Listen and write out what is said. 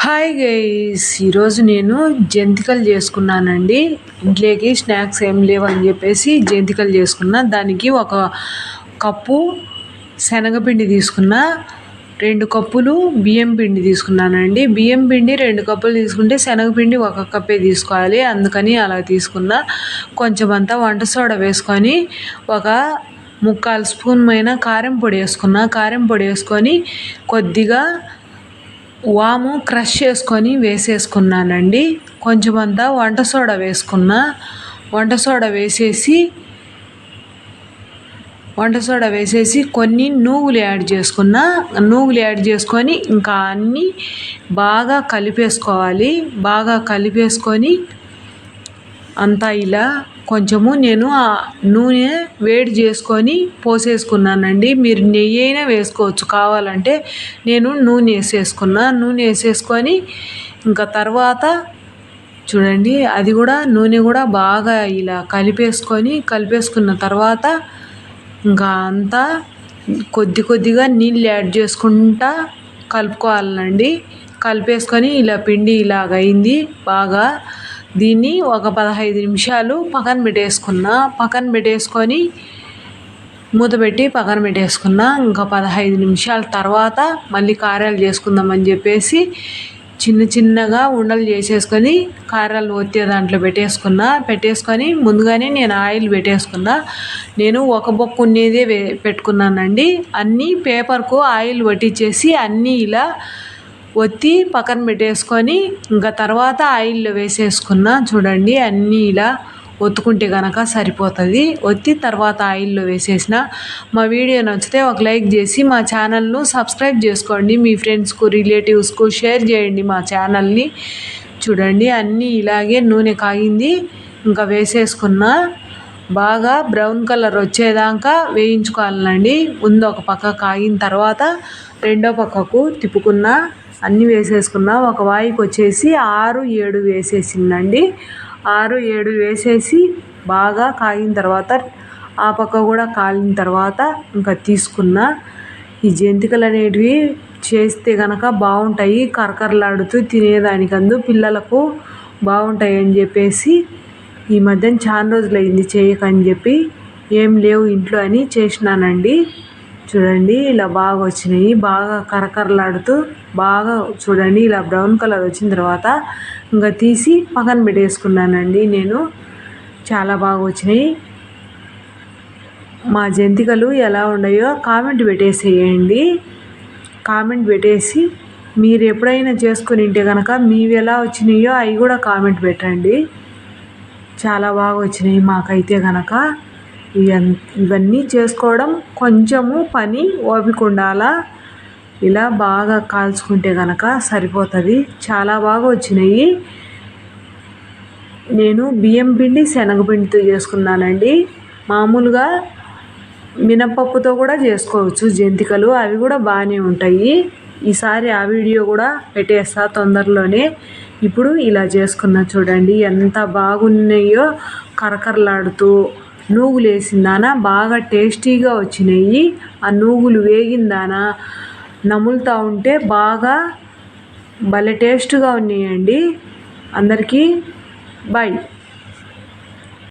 Hi guys ఈరోజు నేను జంతికలు చేసుకున్నానండి. ఇంట్లోకి స్నాక్స్ ఏం లేవని చెప్పేసి జంతికలు చేసుకున్నా. దానికి ఒక కప్పు శనగపిండి తీసుకున్నా. రెండు కప్పులు బియ్యం పిండి తీసుకున్నానండి. బియ్యం పిండి రెండు కప్పులు తీసుకుంటే శనగపిండి ఒక కప్పే తీసుకోవాలి. అందుకని అలా తీసుకున్నా. కొంచెం అంతా వంట సోడా వేసుకొని ఒక ముక్కాలు స్పూన్ పైన కారం పొడి వేసుకున్నా. కారం పొడి వేసుకొని కొద్దిగా వాము క్రష్ చేసుకొని వేసేసుకున్నానండి. కొంచెం అంతా వంట సోడా వేసుకున్నా. వంట సోడా వేసేసి వంట సోడా వేసేసి కొన్ని నూగులు యాడ్ చేసుకున్నా. నూగులు యాడ్ చేసుకొని ఇంకా అన్నీ బాగా కలిపేసుకోవాలి. బాగా కలిపేసుకొని అంతా ఇలా కొంచెము నేను ఆ నూనె వేడి చేసుకొని పోసేసుకున్నానండి. మీరు నెయ్యి అయినా వేసుకోవచ్చు. కావాలంటే నేను నూనె వేసేసుకున్నా. నూనె వేసేసుకొని ఇంకా తర్వాత చూడండి అది కూడా నూనె కూడా బాగా ఇలా కలిపేసుకొని కలిపేసుకున్న తర్వాత ఇంకా అంతా కొద్ది కొద్దిగా నీళ్ళు యాడ్ చేసుకుంటా కలుపుకోవాలండి. కలిపేసుకొని ఇలా పిండి ఇలాగ అయింది. బాగా దీన్ని ఒక పదహైదు నిమిషాలు పక్కన పెట్టేసుకున్న పక్కన పెట్టేసుకొని మూత పెట్టి పక్కన పెట్టేసుకున్న ఇంకా పదహైదు నిమిషాల తర్వాత మళ్ళీ కారాలు చేసుకుందామని చెప్పేసి చిన్న చిన్నగా ఉండలు చేసేసుకొని కారాలు ఒత్తే దాంట్లో పెట్టేసుకున్నా పెట్టేసుకొని ముందుగానే నేను ఆయిల్ పెట్టేసుకున్నా. నేను ఒక బొక్క ఉండేదే పెట్టుకున్నానండి. అన్నీ పేపర్కు ఆయిల్ పట్టించేసి అన్నీ ఇలా ఒత్తి పక్కన పెట్టేసుకొని ఇంకా తర్వాత ఆయిల్లో వేసేసుకున్న చూడండి అన్నీ ఇలా ఒత్తుకుంటే కనుక సరిపోతుంది. ఒత్తి తర్వాత ఆయిల్లో వేసేసిన మా వీడియో నచ్చితే ఒక లైక్ చేసి మా ఛానల్ను సబ్స్క్రైబ్ చేసుకోండి. మీ ఫ్రెండ్స్కు రిలేటివ్స్కు షేర్ చేయండి మా ఛానల్ని. చూడండి అన్నీ ఇలాగే నూనె కాగింది. ఇంకా వేసేసుకున్న బాగా బ్రౌన్ కలర్ వచ్చేదాకా వేయించుకోవాలండి. ముందు ఒక పక్క కాగిన తర్వాత రెండో పక్కకు తిప్పుకున్న అన్నీ వేసేసుకున్న. ఒక వాయికి వచ్చేసి ఆరు ఏడు వేసేసిందండి. ఆరు ఏడు వేసేసి బాగా కాగిన తర్వాత ఆ పక్క కూడా కాలిన తర్వాత ఇంకా తీసుకున్న ఈ జంతికలు అనేటివి చేస్తే కనుక బాగుంటాయి. కరకరలాడుతూ తినేదానికందు పిల్లలకు బాగుంటాయి అని చెప్పేసి ఈ మధ్యన చాలా రోజులు అయింది చేయకని చెప్పి ఏం లేవు ఇంట్లో అని చేసినానండి. చూడండి ఇలా బాగా వచ్చినాయి. బాగా కరకరలాడుతూ బాగా చూడండి ఇలా బ్రౌన్ కలర్ వచ్చిన తర్వాత ఇంకా తీసి పక్కన పెట్టేసుకున్నానండి నేను. చాలా బాగా వచ్చినాయి. మా జంతికలు ఎలా ఉన్నాయో కామెంట్ పెట్టేసేయండి. కామెంట్ పెట్టేసి మీరు ఎప్పుడైనా చేసుకుని ఉంటే కనుక మీవి ఎలా వచ్చినాయో అవి కూడా కామెంట్ పెట్టండి. చాలా బాగా వచ్చినాయి మాకైతే కనుక ఇవన్నీ చేసుకోవడం కొంచెము పని ఓపిక ఉండాలా? ఇలా బాగా కాల్చుకుంటే కనుక సరిపోతుంది. చాలా బాగా వచ్చినాయి. నేను బియ్యం పిండి శనగపిండితో చేసుకున్నానండి. మామూలుగా మినపప్పుతో కూడా చేసుకోవచ్చు. జంతికలు అవి కూడా బాగానే ఉంటాయి. ఈసారి ఆ వీడియో కూడా పెట్టేస్తా తొందరలోనే. ఇప్పుడు ఇలా చేసుకున్నా చూడండి ఎంత బాగున్నాయో కరకరలాడుతూ నూగులు వేసిందానా బాగా టేస్టీగా వచ్చినాయి. ఆ నూగులు వేగిందానా నములుతూ ఉంటే బాగా భలే టేస్ట్గా ఉన్నాయండి. అందరికీ బాయ్